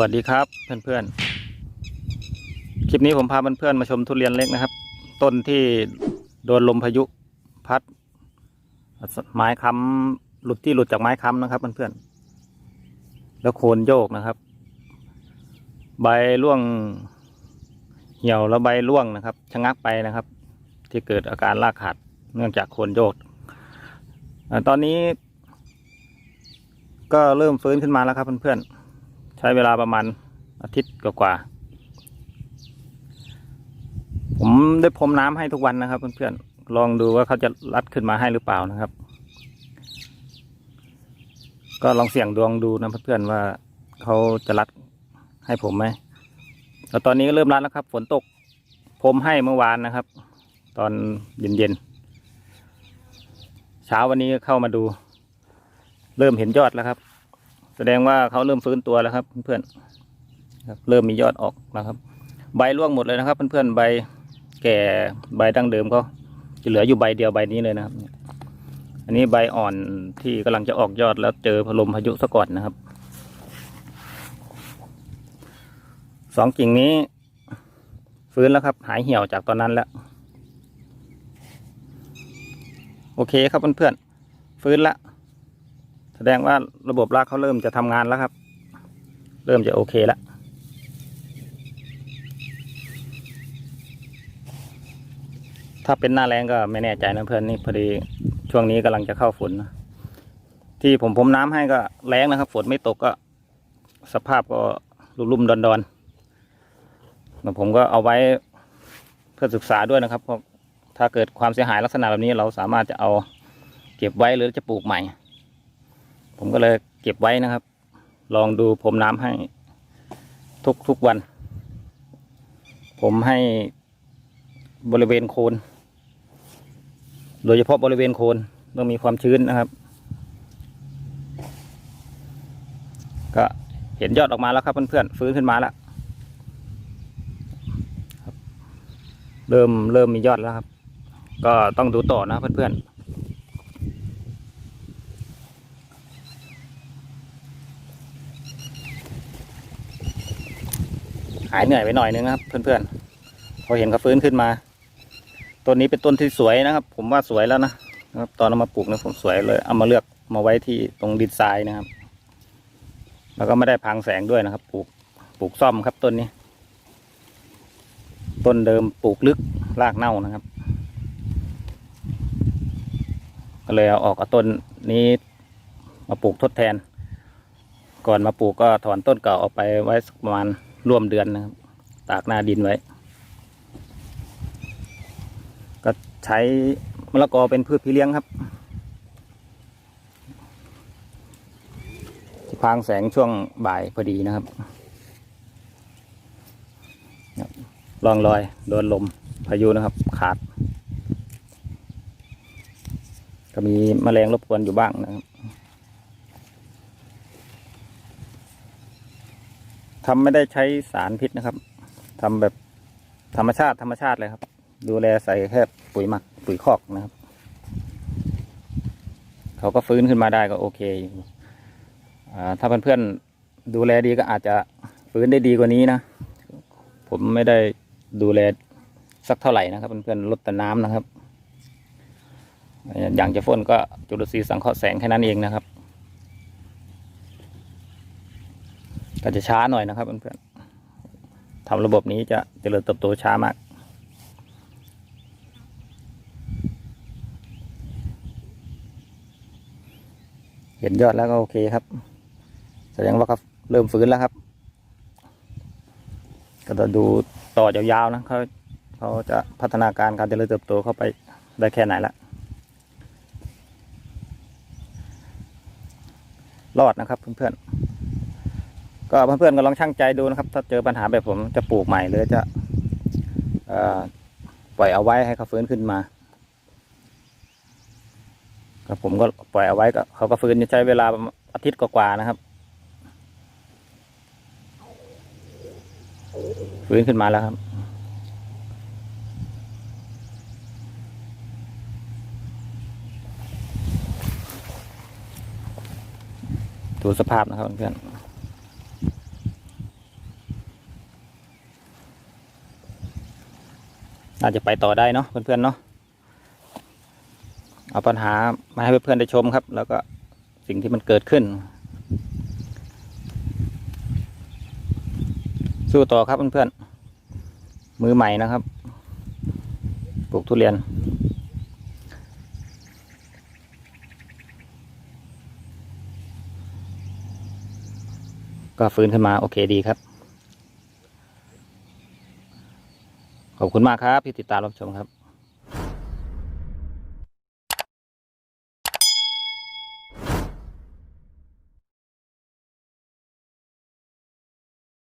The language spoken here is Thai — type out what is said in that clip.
วัสดีครับเพื่อนๆ คลิปนี้ผมพาเพื่อนๆมาชมทุเรียนเล็กนะครับ ต้นที่โดนลมพายุพัด ไม้ค้ำหลุดที่หลุดจากไม้ค้ำนะครับเพื่อนๆ แล้วโคนโยกนะครับ ใบร่วงเหี่ยวแล้วใบร่วงนะครับชะงักไปนะครับ ที่เกิดอาการรากขาดเนื่องจากโคนโยก ตอนนี้ ก็เริ่มฟื้นขึ้นมาแล้วครับเพื่อนๆ ช้เวลาประมาณอาทิตย์กว่าๆผมได้พรมน้ำให้ทุกวันนะครับ เพื่อนๆลองดูว่าเขาจะรัดขึ้นมาให้หรือเปล่านะครับ ก็ลองเสี่ยงดวงดูนะเพื่อนๆว่าเขาจะรัดให้ผมไหมแล้วตอนนี้ก็เริ่มรัดแล้วครับ ฝนตกพรมให้เมื่อวานนะครับ ตอนเย็นๆเช้าวันนี้ก็เข้ามาดู เริ่มเห็นยอดแล้วครับ แสดงว่าเขาเริ่มฟื้นตัวแล้วครับเพื่อนๆครับเริ่มมียอดออกแล้วครับ ใบร่วงหมดเลยนะครับ เพื่อนๆใบแก่ใบดั้งเดิมก็จะเหลืออยู่ใบเดียวใบนี้เลยนะครับ อันนี้ใบอ่อนที่กำลังจะออกยอดแล้วเจอพลมพายุซะก่อนนะครับสองกิ่งนี้ ฟื้นแล้วครับ หายเหี่ยวจากตอนนั้นแล้ว โอเคครับเพื่อนๆฟื้นแล้ว แสดงว่าระบบรากเขาเริ่มจะทำงานแล้วครับ เริ่มจะโอเคแล้วถ้าเป็นหน้าแรงก็ไม่แน่ใจนะเพื่อนนี่พอดีช่วงนี้กำลังจะเข้าฝนนะที่ผมพรมน้ำให้ก็แรงนะครับ ฝนไม่ตกก็ สภาพก็ลุ่มๆดอนๆแล้วผมก็เอาไว้เพื่อศึกษาด้วยนะครับเพราะถ้าเกิดความเสียหายลักษณะแบบนี้เราสามารถจะเอาเก็บไว้หรือจะปลูกใหม่ ผมก็เลยเก็บไว้นะครับ ลองดูผมน้ำให้ทุกทุกวัน ผมให้บริเวณโคน โดยเฉพาะบริเวณโคนต้องมีความชื้นนะครับ ก็เห็นยอดออกมาแล้วครับเพื่อนๆฟื้นขึ้นมาแล้วเริ่มเริ่มมียอดแล้วครับ ก็ต้องดูต่อนะเพื่อนๆายเหนื่อยไปหน่อยนึงนะครับ เพื่อนๆพอเห็นเขาฟื้นขึ้นมาต้นนี้เป็นต้นที่สวยนะครับ ผมว่าสวยแล้วนะครับ ตอนเอามาปลูกนี่ยผมสวยเลย เอามาเลือกมาไว้ที่ตรงดินทรายนะครับ แล้วก็ไม่ได้พังแสงด้วยนะครับ ปลูกปลูกซ่อมครับต้นนี้ ต้นเดิมปลูกลึกรากเน่านะครับก็เลยเอาออกเอาต้นนี้มาปลูกทดแทน ก่อนมาปลูกก็ถอนต้นเก่าออกไปไว้สักประมาณ ร่วมเดือนนะครับ ตากหน้าดินไว้ ก็ใช้มะละกอเป็นพืชพี่เลี้ยงครับพรางแสงช่วงบ่ายพอดีนะครับลองรอยโดนลมพายุนะครับขาด ก็มีแมลงรบกวนอยู่บ้างนะครับ ทำไม่ได้ใช้สารพิษนะครับทำแบบธรรมชาติธรรมชาติเลยครับ ดูแลใส่แค่ปุ๋ยหมักปุ๋ยคอกนะครับ เขาก็ฟื้นขึ้นมาได้ก็โอเคอยู่าถ้าเพื่อนๆดูแลดีก็อาจจะฟื้นได้ดีกว่านี้นะ ผมไม่ได้ดูแลสักเท่าไหร่นะครับเพื่อนๆลดแต่น้ำนะครับ อย่างจะพ่นก็จุลทรีย์สังเคราะห์แสงแค่นั้นเองนะครับ ก็จะช้าหน่อยนะครับเพื่อนๆทำระบบนี้จะเจริญเติบโตช้ามากเห็นยอดแล้วก็โอเคครับ แสดงว่าเขาเริ่มฟื้นแล้วครับ ก็จะดูต่อยาวๆนะเขาเขาจะพัฒนาการการเจริญเติบโตเข้าไปได้แค่ไหนละรอดนะครับเพื่อนๆ ก็เพื่อนๆก็ลองช่างใจดูนะครับ ถ้าเจอปัญหาแบบผมจะปลูกใหม่หรือจะอปล่อยเอาไว้ให้เขาฟื้นขึ้นมาก็ผมก็ปล่อยเอาไว้ก็เขาก็ฟื้นใช้เวลาอาทิตย์กว่าๆนะครับ ฟื้นขึ้นมาแล้วครับ ดูสภาพนะครับเพื่อน น่าจะไปต่อได้เนาะเพื่อนๆเนาะเอาปัญหามาให้เพื่อนๆได้ชมครับ แล้วก็สิ่งที่มันเกิดขึ้น สู้ต่อครับเพื่อนๆมือใหม่นะครับปลูกทุเรียนก็ฟื้นขึ้นมาโอเคดีครับ ขอบคุณมากครับที่ติดตามรับชมครับ